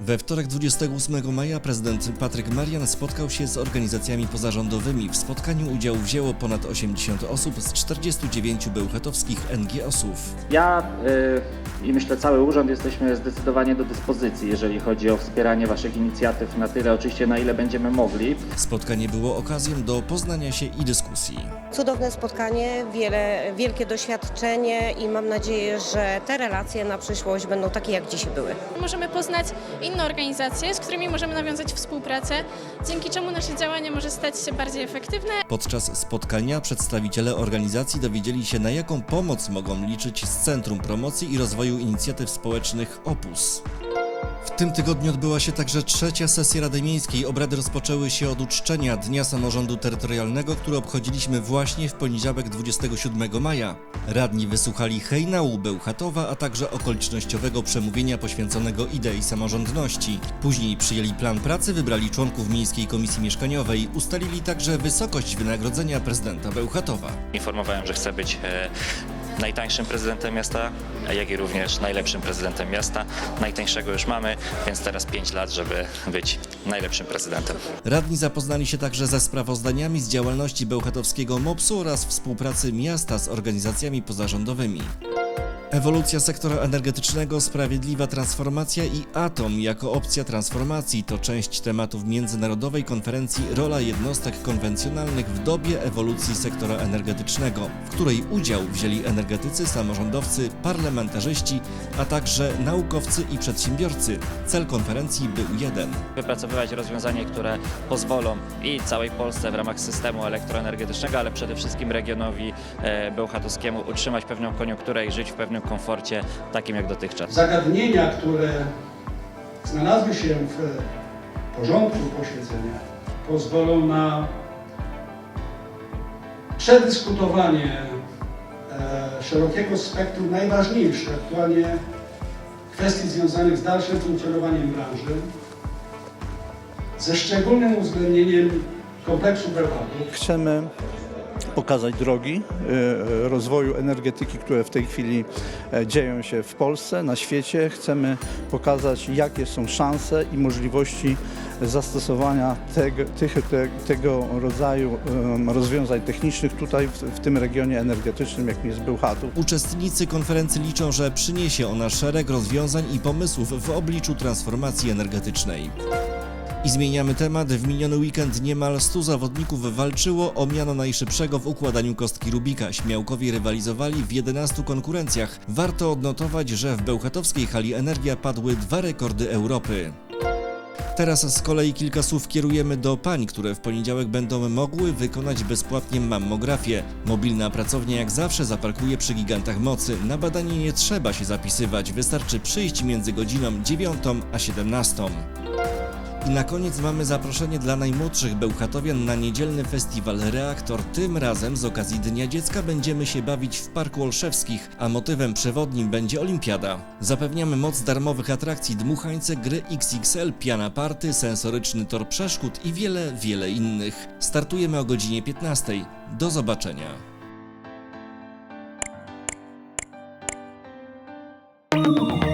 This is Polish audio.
We wtorek 28 maja prezydent Patryk Marian spotkał się z organizacjami pozarządowymi. W spotkaniu udział wzięło ponad 80 osób z 49 bełchatowskich NGO-sów. Ja y, i myślę cały urząd jesteśmy zdecydowanie do dyspozycji, jeżeli chodzi o wspieranie Waszych inicjatyw na tyle oczywiście, na ile będziemy mogli. Spotkanie było okazją do poznania się i dyskusji. Cudowne spotkanie, wiele, wielkie doświadczenie i mam nadzieję, że te relacje na przyszłość będą takie, jak dzisiaj były. Możemy poznać inne organizacje, z którymi możemy nawiązać współpracę, dzięki czemu nasze działanie może stać się bardziej efektywne. Podczas spotkania przedstawiciele organizacji dowiedzieli się, na jaką pomoc mogą liczyć z Centrum Promocji i Rozwoju Inicjatyw Społecznych OPUS. Tym tygodniu odbyła się także trzecia sesja Rady Miejskiej. Obrady rozpoczęły się od uczczenia Dnia Samorządu Terytorialnego, który obchodziliśmy właśnie w poniedziałek 27 maja. Radni wysłuchali hejnału Bełchatowa, a także okolicznościowego przemówienia poświęconego idei samorządności. Później przyjęli plan pracy, wybrali członków Miejskiej Komisji Mieszkaniowej, ustalili także wysokość wynagrodzenia prezydenta Bełchatowa. Informowałem, że chcę być e, najtańszym prezydentem miasta, jak i również najlepszym prezydentem miasta. Najtańszego już mamy, więc teraz 5 lat, żeby być najlepszym prezydentem. Radni zapoznali się także ze sprawozdaniami z działalności bełchatowskiego MOPS-u oraz współpracy miasta z organizacjami pozarządowymi. Ewolucja sektora energetycznego, sprawiedliwa transformacja i atom jako opcja transformacji to część tematów Międzynarodowej Konferencji Rola Jednostek Konwencjonalnych w dobie ewolucji sektora energetycznego, w której udział wzięli energetycy, samorządowcy, parlamentarzyści, a także naukowcy i przedsiębiorcy. Cel konferencji był jeden Wypracowywać rozwiązania, które pozwolą i całej Polsce w ramach systemu elektroenergetycznego, ale przede wszystkim regionowi e, bełchatowskiemu utrzymać pewną koniunkturę i żyć w pewnym komforcie, takim jak dotychczas. zagadnienia, które znalazły się w porządku posiedzenia, pozwolą na przedyskutowanie e, szerokiego spektrum najważniejszych aktualnie kwestii związanych z dalszym funkcjonowaniem branży, ze szczególnym uwzględnieniem kompleksu Bełchatów. Chcemy pokazać drogi e, rozwoju energetyki, które w tej chwili e, dzieją się w Polsce, na świecie. Chcemy pokazać, jakie są szanse i możliwości zastosowania tego, tych, te, tego rodzaju rozwiązań technicznych tutaj w, w tym regionie energetycznym, jakim jest Bełchatów. Uczestnicy konferencji liczą, że przyniesie ona szereg rozwiązań i pomysłów w obliczu transformacji energetycznej. I zmieniamy temat. W miniony weekend niemal 100 zawodników walczyło o miano najszybszego w układaniu kostki Rubika. Śmiałkowie rywalizowali w 11 konkurencjach. Warto odnotować, że w bełchatowskiej hali Energia padły dwa rekordy Europy. Teraz z kolei kilka słów kierujemy do pań, które w poniedziałek będą mogły wykonać bezpłatnie mammografię. Mobilna pracownia jak zawsze zaparkuje przy gigantach mocy. Na badanie nie trzeba się zapisywać, wystarczy przyjść między godziną 9 a 17. I na koniec mamy zaproszenie dla najmłodszych Bełchatowian na niedzielny festiwal Reaktor. Tym razem z okazji Dnia Dziecka będziemy się bawić w Parku Olszewskich, a motywem przewodnim będzie olimpiada. Zapewniamy moc darmowych atrakcji dmuchańce, gry XXL, piana party, sensoryczny tor przeszkód i wiele, wiele innych. Startujemy o godzinie 15. Do zobaczenia. Thank you.